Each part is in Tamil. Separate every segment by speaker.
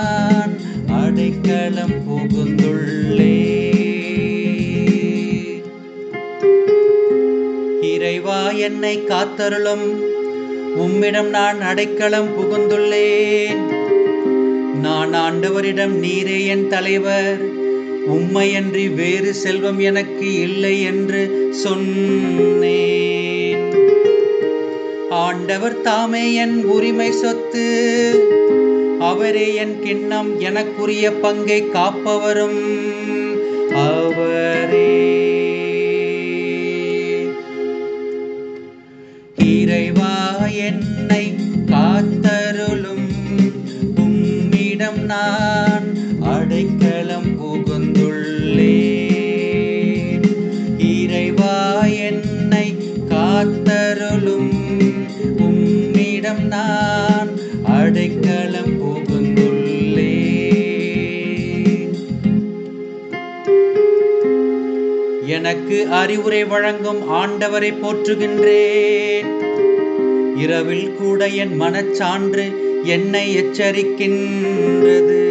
Speaker 1: நான் அடைக்கலம் புகுந்துள்ளே. இறைவா என்னை காத்தருளும். உம்மிடம் நான் அடைக்கலம் புகுந்துள்ளேன். நான் ஆண்டவரிடம் நீரே என் தலைவர். உம்மையன்றி வேறு செல்வம் எனக்கு இல்லை என்று சொன்னேன். ஆண்டவர் தாமே என் உரிமை சொத்து. அவரே என் கிண்ணம் எனக்குரிய பங்கை காப்பவரும் அவரே. இறைவா என்னை காத்தருளும். உம்மிடம் நான் அடைக்கலம் புகுந்துள்ளேன் எனக்கு அறிவுரை வழங்கும் ஆண்டவரை போற்றுகின்றேன். இரவில் கூட என் மனச்சான்று என்னை எச்சரிக்கின்றது.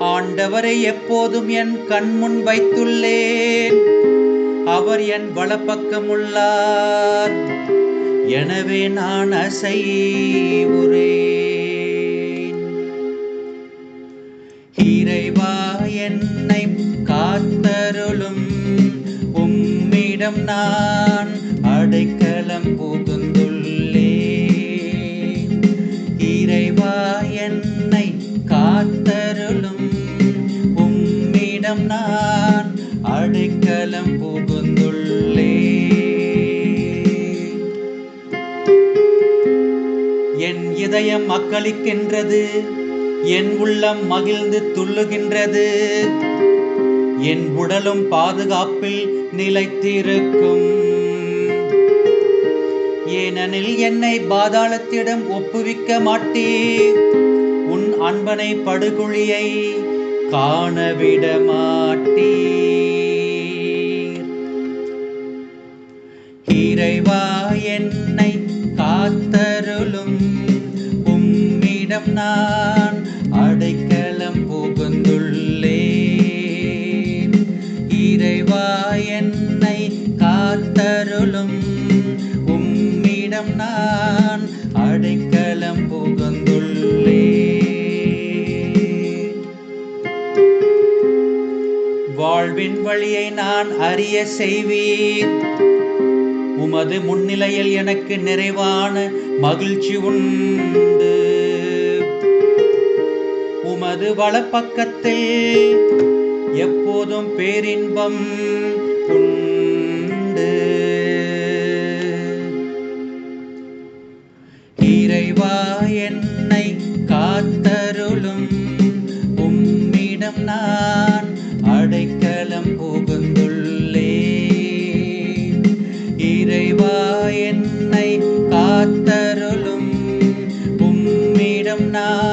Speaker 1: ஆண்டவரை எப்போதும் என் கண்முன் வைத்துள்ளேன். அவர் என் வலப்பக்கமுள்ளார். எனவே நான் அசைவுறேன். இறைவா என்னை காத்தருளும். உம்மிடம் நான் அடைக்கலம் புகுந்துள்ளே இறைவா என்னை காத்தருளும். உம்மிடம் நான் அடைக்கலம் புகுந்துள்ளே என் இதயம் அக்களிக்கின்றது என் உள்ளம் மகிழ்ந்து துள்ளுகின்றது. என் உடலும் பாதுகாப்பில் நிலைத்திருக்கும். ஏனெனில் என்னை பாதாளத்திடம் ஒப்புவிக்க மாட்டீர். உன் அன்பனை படுகுழியை காணவிட மாட்டீர். இறைவா நான் அடைக்கலம் புகுந்துள்ளேன். இறைவா என்னை காத்தருளும். உம்மிடம் நான் அடைக்கலம் புகுந்துள்ளேன். வாழ்வின் வழியை நான் அறிய செய்வீர் உமது முன்னிலையில் எனக்கு நிறைவான மகிழ்ச்சி உண்டு. உமது வலப்பக்கத்தில். எப்போதும் பேரின்பம் உண்டு. இறைவா என்னை காத்தருளும். உம்மிடம் நான் அடைக்கலம் புகுந்துள்ளேன். இறைவா என்னை காத்தருளும். உம்மிடம் நான்